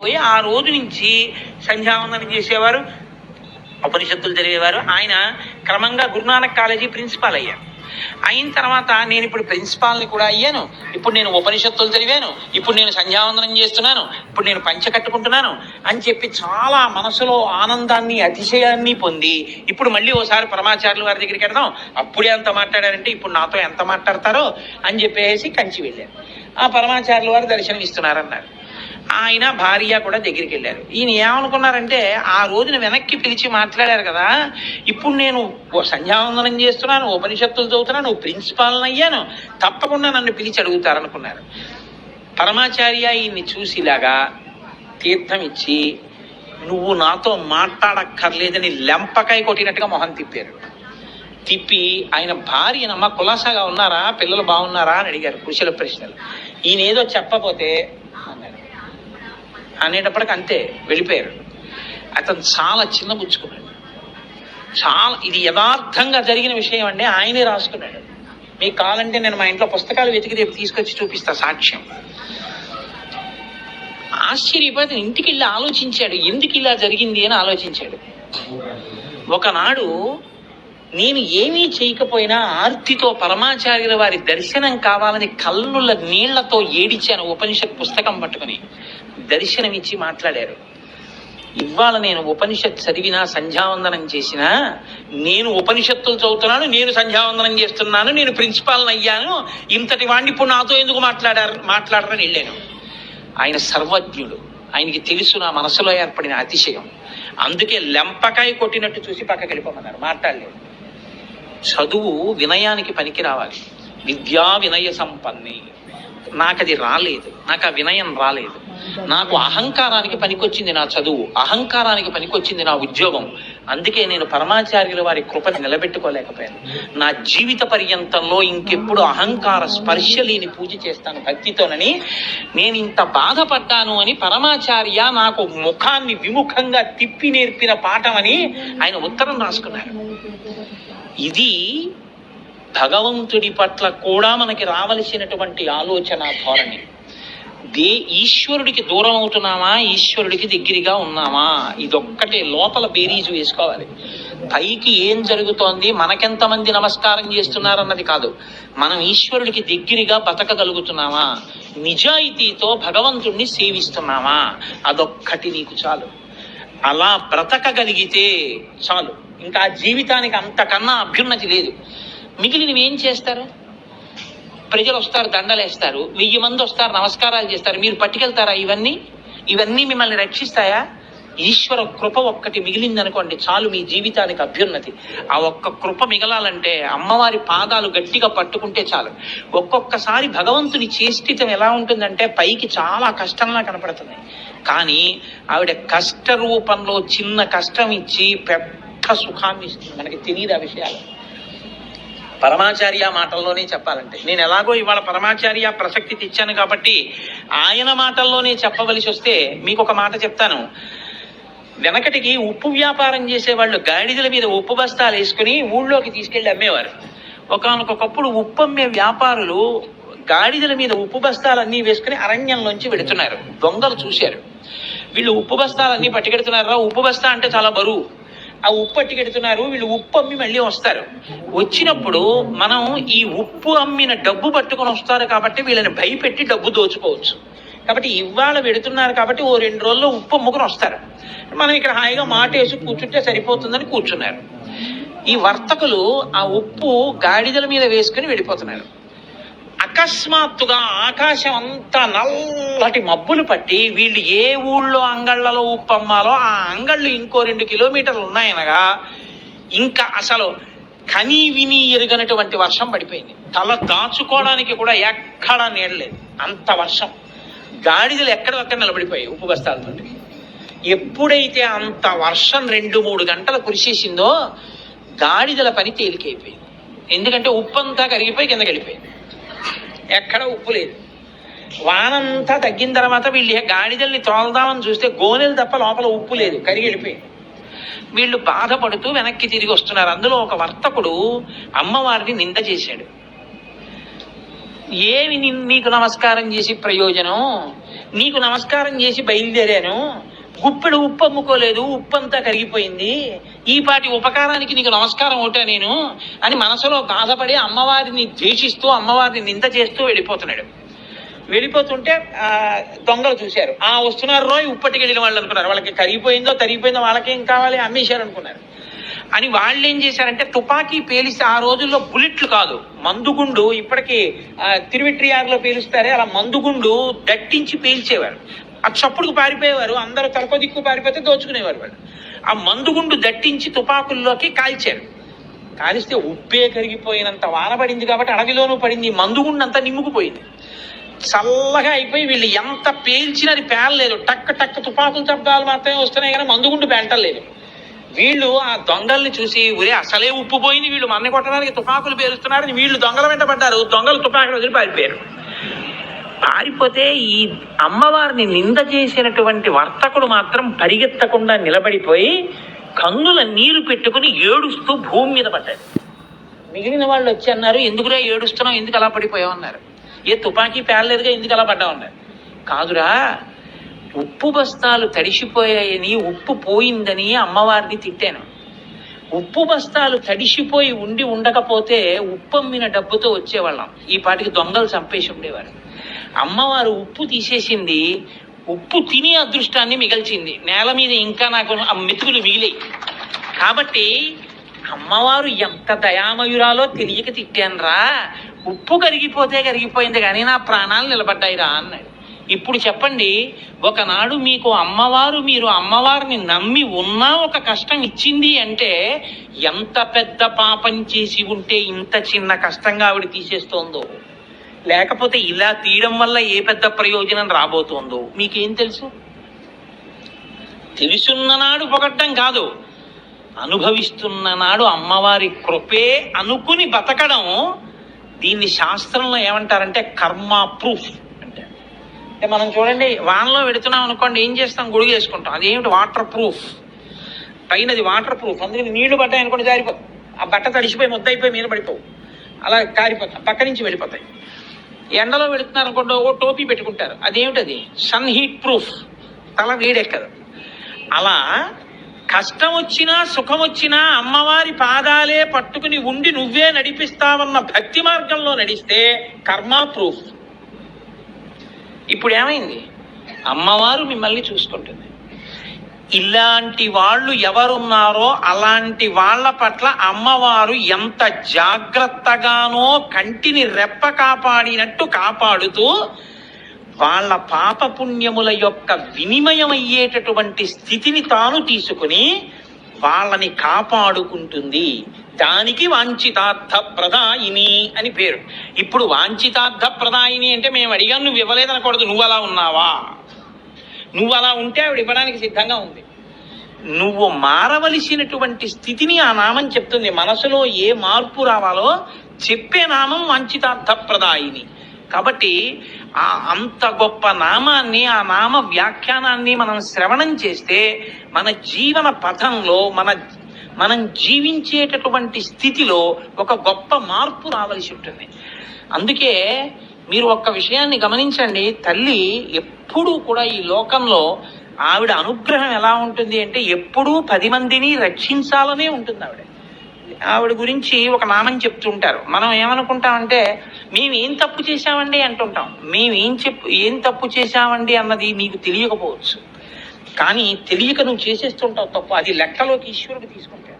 పోయి ఆ రోజు నుంచి సంధ్యావందనం చేసేవారు ఉపనిషత్తులు జరిగేవారు ఆయన క్రమంగా గురునానక్ కాలేజీ ప్రిన్సిపాల్ అయ్యారు. అయిన తర్వాత నేను ఇప్పుడు ప్రిన్సిపాల్ని కూడా అయ్యాను. ఇప్పుడు నేను ఉపనిషత్తులు చదివాను. ఇప్పుడు నేను సంధ్యావందనం చేస్తున్నాను. ఇప్పుడు నేను పంచ కట్టుకుంటున్నాను అని చెప్పి చాలా మనసులో ఆనందాన్ని అతిశయాన్ని పొంది ఇప్పుడు మళ్ళీ ఓసారి పరమాచార్యులు వారి దగ్గరికి వెళ్దాం. అప్పుడే అంత మాట్లాడారంటే ఇప్పుడు నాతో ఎంత మాట్లాడతారో అని చెప్పేసి కంచి వెళ్ళాను ఆ పరమాచార్యుల వారు దర్శనం ఇస్తున్నారన్నారు ఆయన భార్య కూడా దగ్గరికి వెళ్ళారు. ఈయన ఏమనుకున్నారంటే ఆ రోజున వెనక్కి పిలిచి మాట్లాడారు కదా ఇప్పుడు నేను సంధ్యావందనం చేస్తున్నాను ఉపనిషత్తులు చదువుతున్నాను ప్రిన్సిపాల్ని అయ్యాను తప్పకుండా నన్ను పిలిచి అడుగుతారనుకున్నారు. పరమాచార్య ఈయన్ని చూసిలాగా తీర్థం ఇచ్చి నువ్వు నాతో మాట్లాడక్కర్లేదని లెంపకాయ కొట్టినట్టుగా మొహం తిప్పారు. తిప్పి ఆయన భార్యనమ్మ కులాసాగా ఉన్నారా పిల్లలు బాగున్నారా అని అడిగారు కుశల ప్రశ్నలు. ఈయన ఏదో చెప్పపోతే అనేటప్పటికి అంతే వెళ్ళిపోయారు. అతను చాలా చిన్నబుచ్చుకున్నాడు చాలా ఇది యథార్థంగా జరిగిన విషయం అండి ఆయనే రాసుకున్నాడు. మీకు కావాలంటే నేను మా ఇంట్లో పుస్తకాలు వెతికి రేపు తీసుకొచ్చి చూపిస్తా సాక్ష్యం. ఆశ్చర్యపోతే ఇంటికి వెళ్ళి ఆలోచించాడు ఎందుకు ఇలా జరిగింది అని ఆలోచించాడు. ఒకనాడు నేను ఏమీ చేయకపోయినా ఆర్తితో పరమాచార్యుల వారి దర్శనం కావాలని కళ్ళుల నీళ్ళతో ఏడిచాను ఉపనిషత్ పుస్తకం పట్టుకుని. దర్శనమిచ్చి మాట్లాడారు. ఇవాళ నేను ఉపనిషత్ చదివినా సంధ్యావందనం చేసినా నేను ఉపనిషత్తులు చదువుతున్నాను నేను సంధ్యావందనం చేస్తున్నాను నేను ప్రిన్సిపాల్ని అయ్యాను ఇంతటి వాడిని ఇప్పుడు నాతో ఎందుకు మాట్లాడారు మాట్లాడరని వెళ్ళాను. ఆయన సర్వజ్ఞుడు. ఆయనకి తెలుసు నా మనసులో ఏర్పడిన అతిశయం. అందుకే లెంపకాయ కొట్టినట్టు చూసి పక్కకి వెళ్ళిపోమన్నారు. మాట్లాడలేదు. చదువు వినయానికి పనికి రావాలి. విద్యా వినయ సంపన్ని. నాకు అది రాలేదు. నాకు ఆ వినయం రాలేదు. నాకు అహంకారానికి పనికొచ్చింది నా చదువు. అహంకారానికి పనికొచ్చింది నా ఉద్యోగం. అందుకే నేను పరమాచార్యుల వారి కృపని నిలబెట్టుకోలేకపోయాను. నా జీవిత పర్యంతంలో ఇంకెప్పుడు అహంకార స్పర్శ లేని పూజ చేస్తాను భక్తితోనని నేను ఇంత బాధపడ్డాను అని పరమాచార్య నాకు ముఖాన్ని విముఖంగా తిప్పి నేర్పిన పాఠమని ఆయన ఉత్తరం రాసుకున్నారు. ఇది భగవంతుడి పట్ల కూడా మనకి రావలసినటువంటి ఆలోచన ధోరణి. దే ఈశ్వరుడికి దూరం అవుతున్నామా? ఈశ్వరుడికి దగ్గరగా ఉన్నామా? ఇదొక్కటే. లోపల బేరీజు వేసుకోవాలి. పైకి ఏం జరుగుతోంది? మనకెంతమంది నమస్కారం చేస్తున్నారన్నది కాదు. మనం ఈశ్వరుడికి దగ్గరగా బతకగలుగుతున్నామా? నిజాయితీతో భగవంతుణ్ణి సేవిస్తున్నామా? అదొక్కటి నీకు చాలు. అలా బ్రతకగలిగితే చాలు. ఇంకా జీవితానికి అంతకన్నా అభ్యున్నతి లేదు. మిగిలినవి ఏం చేస్తారు? ప్రజలు వస్తారు దండలేస్తారు వెయ్యి మంది వస్తారు నమస్కారాలు చేస్తారు మీరు పట్టుకెళ్తారా ఇవన్నీ? ఇవన్నీ మిమ్మల్ని రక్షిస్తాయా? ఈశ్వర కృప ఒక్కటి మిగిలిందనుకోండి చాలు మీ జీవితానికి అభ్యున్నతి. ఆ ఒక్క కృప మిగలాలంటే అమ్మవారి పాదాలు గట్టిగా పట్టుకుంటే చాలు. ఒక్కొక్కసారి భగవంతుని చేష్టితం ఎలా ఉంటుందంటే పైకి చాలా కష్టంలా కనపడుతుంది. కానీ ఆవిడ కష్ట రూపంలో చిన్న కష్టం ఇచ్చి పెద్ద సుఖాన్ని ఇస్తుంది. మనకి తెలియదు ఆ విషయాలు. పరమాచార్య మాటల్లోనే చెప్పాలంటే. నేను ఎలాగో ఇవాళ పరమాచార్య ప్రసక్తి తెచ్చాను కాబట్టి ఆయన మాటల్లోనే చెప్పవలసి వస్తే మీకు ఒక మాట చెప్తాను. వెనకటికి ఉప్పు వ్యాపారం చేసేవాళ్ళు గాడిదల మీద ఉప్పు బస్తాలు వేసుకుని ఊళ్ళోకి తీసుకెళ్ళి అమ్మేవారు. ఒకనకొకప్పుడు ఉప్పు అమ్మే వ్యాపారులు గాడిదల మీద ఉప్పు బస్తాలన్నీ వేసుకుని అరణ్యంలోంచి వెడుతున్నారు దొంగలు చూశారు. వీళ్ళు ఉప్పు బస్తాలన్నీ పట్టుకెడుతున్నారా? ఉప్పు బస్తా అంటే చాలా బరువు. ఆ ఉప్పు పట్టుకెడుతున్నారు వీళ్ళు ఉప్పు అమ్మి మళ్ళీ వస్తారు. వచ్చినప్పుడు మనం ఈ ఉప్పు అమ్మిన డబ్బు పట్టుకొని వస్తారు కాబట్టి వీళ్ళని భయపెట్టి డబ్బు దోచుకోవచ్చు. కాబట్టి ఇవాళ పెడుతున్నారు కాబట్టి ఓ రెండు రోజుల్లో ఉప్పు అమ్ముకుని వస్తారు. మనం ఇక్కడ హాయిగా మాట వేసి కూర్చుంటే సరిపోతుందని కూర్చున్నారు. ఈ వర్తకులు ఆ ఉప్పు గాడిదల మీద వేసుకుని వెళ్ళిపోతున్నారు. అకస్మాత్తుగా ఆకాశం అంతా నల్లటి మబ్బులు పట్టి వీళ్ళు ఏ ఊళ్ళో అంగళ్ళలో ఉప్పు అమ్మాలో ఆ అంగళ్ళు ఇంకో రెండు కిలోమీటర్లు ఉన్నాయనగా ఇంకా అసలు కనీ విని ఎరుగనటువంటి వర్షం పడిపోయింది. తల దాచుకోవడానికి కూడా ఎక్కడా నీడలేదు అంత వర్షం. గాడిదలు ఎక్కడొక్కడ నిలబడిపోయాయి ఉప్పు బస్తాలతో ఎప్పుడైతే అంత వర్షం రెండు మూడు గంటలు కురిసేసిందో గాడిదల పని తేలికైపోయింది. ఎందుకంటే ఉప్పు అంతా కరిగిపోయి కిందకి వెళ్ళిపోయింది ఎక్కడ ఉప్పు లేదు. వానంతా తగ్గిన తర్వాత వీళ్ళు గాడిదల్ని తోలదామని చూస్తే గోనెలు తప్ప లోపల ఉప్పు లేదు కరిగి వెళ్ళిపోయింది. వీళ్ళు బాధపడుతూ వెనక్కి తిరిగి వస్తున్నారు. అందులో ఒక వర్తకుడు అమ్మవారిని నింద చేశాడు. ఏమి నీకు నమస్కారం చేసి ప్రయోజనం? నీకు నమస్కారం చేసి బయలుదేరాను. గుప్పెడు ఉప్పు అమ్ముకోలేదు ఉప్పు అంతా కరిగిపోయింది. ఈ పాటి ఉపకారానికి నీకు నమస్కారం ఒకటే నేను అని మనసులో బాధపడి అమ్మవారిని ద్వేషిస్తూ అమ్మవారిని నింద చేస్తూ వెళ్ళిపోతున్నాడు. వెళ్ళిపోతుంటే దొంగలు చూశారు. ఆ వస్తున్నారు రోయ్ ఉప్పటికి వెళ్ళిన వాళ్ళు అనుకున్నారు. వాళ్ళకి కరిగిపోయిందో తరిగిపోయిందో వాళ్ళకేం కావాలి అమ్మేశారు అనుకున్నారు. అని వాళ్ళు ఏం చేశారంటే తుపాకీ పేలిస్తే ఆ రోజుల్లో బుల్లెట్లు కాదు మందుగుండు ఇప్పటికీ తిరువిట్రియార్లో పేలుస్తారే అలా మందుగుండు దట్టించి పేల్చేవారు. ఆ చప్పుడుకు పారిపోయేవారు. అందరూ తలకో దిక్కు పారిపోతే దోచుకునేవారు వాళ్ళు. ఆ మందుగుండు దట్టించి తుపాకుల్లోకి కాల్చారు. కాలిస్తే ఉప్పే కరిగిపోయినంత వాన పడింది కాబట్టి అడవిలోనూ పడింది. మందుగుండు అంతా నిమ్ముకుపోయింది. చల్లగా అయిపోయి వీళ్ళు ఎంత పేల్చినది పేలలేదు. టక్ టక్ తుపాకులు శబ్దాలు మాత్రమే వస్తున్నాయి కానీ మందుగుండు పేల్టలేదు వీళ్ళు ఆ దొంగల్ని చూసి ఒరే అసలే ఉప్పు పోయింది వీళ్ళు. మన్ని కొట్టడానికి తుపాకులు పేలుస్తున్నారని వీళ్ళు దొంగల వెంట పడ్డారు. దొంగలు తుపాకులు వదిలి పారిపోయారు. పారిపోతే ఈ అమ్మవారిని నింద చేసినటువంటి వర్తకుడు మాత్రం పరిగెత్తకుండా నిలబడిపోయి కన్నుల నీరు పెట్టుకుని ఏడుస్తూ భూమి మీద పడ్డాడు. మిగిలిన వాళ్ళు వచ్చి అన్నారు ఎందుకురా ఏడుస్తున్నావు? ఎందుకు అలా పడిపోయావు? అన్నారు. ఏ తుపాకీ పేలలేదుగా ఎందుకు అలా పడ్డావు? అన్నారు. కాదురా ఉప్పు బస్తాలు తడిసిపోయాయని ఉప్పు పోయిందని అమ్మవారిని తిట్టాను. ఉప్పు బస్తాలు తడిసిపోయి ఉండి ఉండకపోతే ఉప్పు అమ్మిన డబ్బుతో వచ్చేవాళ్ళం. ఈ పాటికి దొంగలు చంపేసి ఉండేవారు. అమ్మవారు ఉప్పు తీసేసింది ఉప్పు తిని అదృష్టాన్ని మిగల్చింది. నేల మీద ఇంకా నాకు ఆ మెతుకులు మిగిలాయి. కాబట్టి అమ్మవారు ఎంత దయామయురాలో తెలియక తిట్టానురా. ఉప్పు కరిగిపోతే కరిగిపోయింది కానీ నా ప్రాణాలు నిలబడ్డాయిరా అన్నాడు. ఇప్పుడు చెప్పండి ఒకనాడు మీకు అమ్మవారు మీరు అమ్మవారిని నమ్మి ఉన్నా ఒక కష్టం ఇచ్చింది అంటే ఎంత పెద్ద పాపం చేసి ఉంటే ఇంత చిన్న కష్టంగా ఆవిడ తీసేస్తోందో. లేకపోతే ఇలా తీయడం వల్ల ఏ పెద్ద ప్రయోజనం రాబోతోందో. మీకేం తెలుసు? తెలుసున్న నాడు పొగడ్డం కాదు. అనుభవిస్తున్న నాడు అమ్మవారి కృపే అనుకుని బతకడం దీన్ని శాస్త్రంలో ఏమంటారంటే కర్మ ప్రూఫ్. మనం చూడండి వానలో పెడుతున్నాం అనుకోండి ఏం చేస్తాం? గొడుగు వేసుకుంటాం. అదేమిటి? వాటర్ ప్రూఫ్ పైనది వాటర్ ప్రూఫ్ అందుకని నీళ్ళు పడ్డాయి అనుకోండి జారిపోతాం ఆ బట్ట తడిసిపోయి ముద్దయిపోయి మీద పడిపోవు. అలా కారిపోతాం. పక్క నుంచి వెళ్ళిపోతాయి. ఎండలో పెడుతున్నారు అనుకోండి ఓ టోపీ పెట్టుకుంటారు. అదేమిటది సన్ హీట్ ప్రూఫ్ తల వేడెక్కదు అలా కష్టం వచ్చినా సుఖం వచ్చినా అమ్మవారి పాదాలే పట్టుకుని ఉండి నువ్వే నడిపిస్తావన్న భక్తి మార్గంలో నడిస్తే కర్మ ప్రూఫ్ ఇప్పుడు ఏమైంది అమ్మవారు మిమ్మల్ని చూసుకుంటుంది. ఇలాంటి వాళ్ళు ఎవరున్నారో అలాంటి వాళ్ళ పట్ల అమ్మవారు ఎంత జాగ్రత్తగానో కంటిని రెప్ప కాపాడినట్టు కాపాడుతూ వాళ్ళ పాపపుణ్యముల యొక్క వినిమయం అయ్యేటటువంటి స్థితిని తాను తీసుకుని వాళ్ళని కాపాడుకుంటుంది. దానికి వాంఛితార్థ ప్రదాయిని అని పేరు. ఇప్పుడు వాంఛితార్థ ప్రదాయిని అంటే మేము అడిగాను నువ్వు ఇవ్వలేదనకూడదు నువ్వు అలా ఉన్నావా? నువ్వు అలా ఉంటే ఆవిడ ఇవ్వడానికి సిద్ధంగా ఉంది. నువ్వు మారవలసినటువంటి స్థితిని ఆ నామం చెప్తుంది. మనసులో ఏ మార్పు రావాలో చెప్పే నామం వాంఛితార్థప్రదాయిని. కాబట్టి ఆ అంత గొప్ప నామాన్ని ఆ నామ వ్యాఖ్యానాన్ని మనం శ్రవణం చేస్తే మన జీవన పథంలో మన మనం జీవించేటటువంటి స్థితిలో ఒక గొప్ప మార్పు రావలసి ఉంటుంది. అందుకే మీరు ఒక్క విషయాన్ని గమనించండి. తల్లి ఎప్పుడూ కూడా ఈ లోకంలో ఆవిడ అనుగ్రహం ఎలా ఉంటుంది అంటే ఎప్పుడూ పది మందిని రక్షించాలనే ఉంటుంది ఆవిడ ఆవిడ గురించి ఒక నామని చెప్తుంటారు. మనం ఏమనుకుంటామంటే మేము ఏం తప్పు చేశామండి? అంటుంటాం. మేము ఏం చెప్పు ఏం తప్పు చేశామండి? అన్నది నీకు తెలియకపోవచ్చు. కానీ తెలియక నువ్వు చేసేస్తుంటావు తప్పు. అది లెక్కలోకి ఈశ్వరుడు తీసుకుంటాడు.